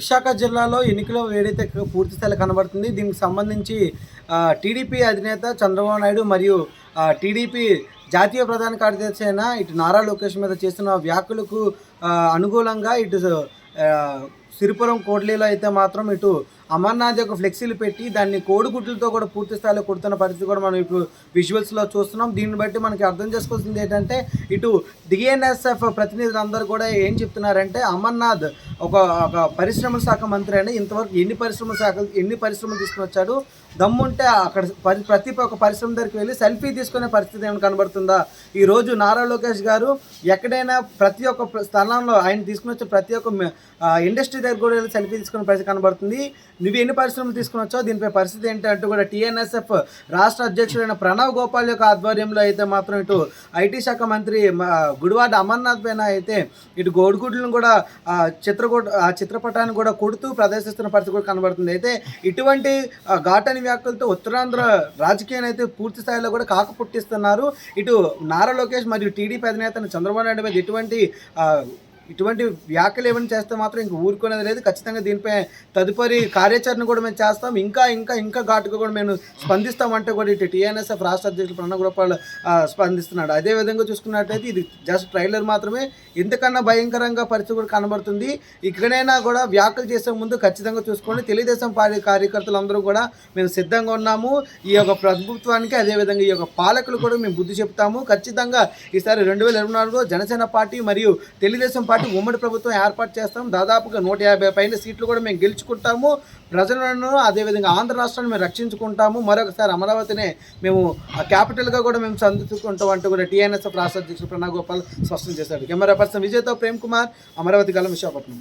విశాఖ జిల్లాలో ఎన్నికల వేడైతే పూర్తి స్థాయిలో కనబడుతుంది దీనికి సంబంధించి టీడీపీ అధినేత చంద్రబాబు నాయుడు మరియు టీడీపీ జాతీయ ప్రధాన కార్యదర్శి అయిన ఇటు నారా లోకేష్ మీద చేస్తున్న వ్యాఖ్యలకు అనుకూలంగా ఇటు సిరిపురం కోట్లీలో అయితే మాత్రం ఇటు అమర్నాథ్ యొక్క ఫ్లెక్సీలు పెట్టి దాన్ని కోడిగుడ్లతో కూడా పూర్తి స్థాయిలో కొడుతున్న పరిస్థితి కూడా మనం ఇప్పుడు విజువల్స్లో చూస్తున్నాం. దీన్ని బట్టి మనకి అర్థం చేసుకోవాల్సింది ఏంటంటే ఇటు డిఎన్ఎస్ఎఫ్ ప్రతినిధులందరూ కూడా ఏం చెప్తున్నారంటే అమర్నాథ్ ఒక ఒక పరిశ్రమ శాఖ మంత్రి అని ఇంతవరకు ఎన్ని పరిశ్రమ శాఖలు ఎన్ని పరిశ్రమలు తీసుకుని వచ్చాడు? దమ్ముంటే అక్కడ పరి ప్రతి ఒక్క పరిశ్రమ దగ్గరికి వెళ్ళి సెల్ఫీ తీసుకునే పరిస్థితి ఏమైనా కనబడుతుందా? ఈరోజు నారా లోకేష్ గారు ఎక్కడైనా ప్రతి ఒక్క స్థలంలో ఆయన తీసుకుని వచ్చే ప్రతి ఒక్క ఇండస్ట్రీ దగ్గర కూడా వెళ్ళి సెల్ఫీ తీసుకునే పరిస్థితి కనబడుతుంది. నువ్వు ఎన్ని పరిశ్రమలు తీసుకుని వచ్చావు? దీనిపై పరిస్థితి ఏంటంటూ కూడా టీఎన్ఎస్ఎఫ్ రాష్ట్ర అధ్యక్షుడైన ప్రణవ్ గోపాల్ యొక్క ఆధ్వర్యంలో అయితే మాత్రం ఇటు ఐటీ శాఖ మంత్రి గుడివాడ అమర్నాథ్ పైన అయితే ఇటు గోడుగుడ్లను కూడా చిత్ర కూడా ఆ చిత్రపటాన్ని కూడా కొడుతూ ప్రదర్శిస్తున్న పరిస్థితి కూడా కనబడుతుంది. అయితే ఇటువంటి ఘాటని వ్యాఖ్యలతో ఉత్తరాంధ్ర రాజకీయాన్ని అయితే పూర్తి స్థాయిలో కూడా కాక పుట్టిస్తున్నారు ఇటు నారా లోకేష్ మరియు టీడీపీ అధినేత చంద్రబాబు నాయుడు మీద ఎటువంటి ఇటువంటి వ్యాఖ్యలు ఏమైనా చేస్తే మాత్రం ఇంక ఊరుకునేది లేదు. ఖచ్చితంగా దీనిపై తదుపరి కార్యాచరణ కూడా మేము చేస్తాం. ఇంకా ఇంకా ఇంకా ఘాటుగా కూడా మేము స్పందిస్తామంటే కూడా ఇటు టీఎన్ఎస్ఎఫ్ రాష్ట్ర అధ్యక్షులు ప్రణగోపాల్ స్పందిస్తున్నాడు. అదే విధంగా చూసుకున్నట్టయితే ఇది జస్ట్ ట్రైలర్ మాత్రమే. ఎందుకన్నా భయంకరంగా పరిస్థితి కూడా కనబడుతుంది. ఇక్కడైనా కూడా వ్యాఖ్యలు చేసే ముందు ఖచ్చితంగా చూసుకోండి. తెలుగుదేశం పార్టీ కార్యకర్తలందరూ కూడా మేము సిద్ధంగా ఉన్నాము. ఈ యొక్క ప్రభుత్వానికి అదేవిధంగా ఈ యొక్క పాలకులు కూడా మేము బుద్ధి చెప్తాము. ఖచ్చితంగా ఈసారి రెండు వేల ఇరవై నాలుగులో జనసేన పార్టీ మరియు తెలుగుదేశం పార్టీ ఉమ్మడి ప్రభుత్వం ఏర్పాటు చేస్తాం. దాదాపుగా నూట యాభై పైన సీట్లు కూడా మేము గెలుచుకుంటాము. ప్రజలను అదేవిధంగా ఆంధ్ర రాష్ట్రాన్ని మేము రక్షించుకుంటాము. మరొకసారి అమరావతినే మేము ఆ క్యాపిటల్గా కూడా మేము సందుకుంటాం అంటూ కూడా టీఎన్ఎస్ఎఫ్ రాష్ట్ర అధ్యక్షుడు ప్రణవ్ గోపాల్ స్పష్టం చేశాడు. కెమెరా పర్సన్ విజయ్తో ప్రేమ్ కుమార్ అమరావతి గలం విశాఖపట్నం.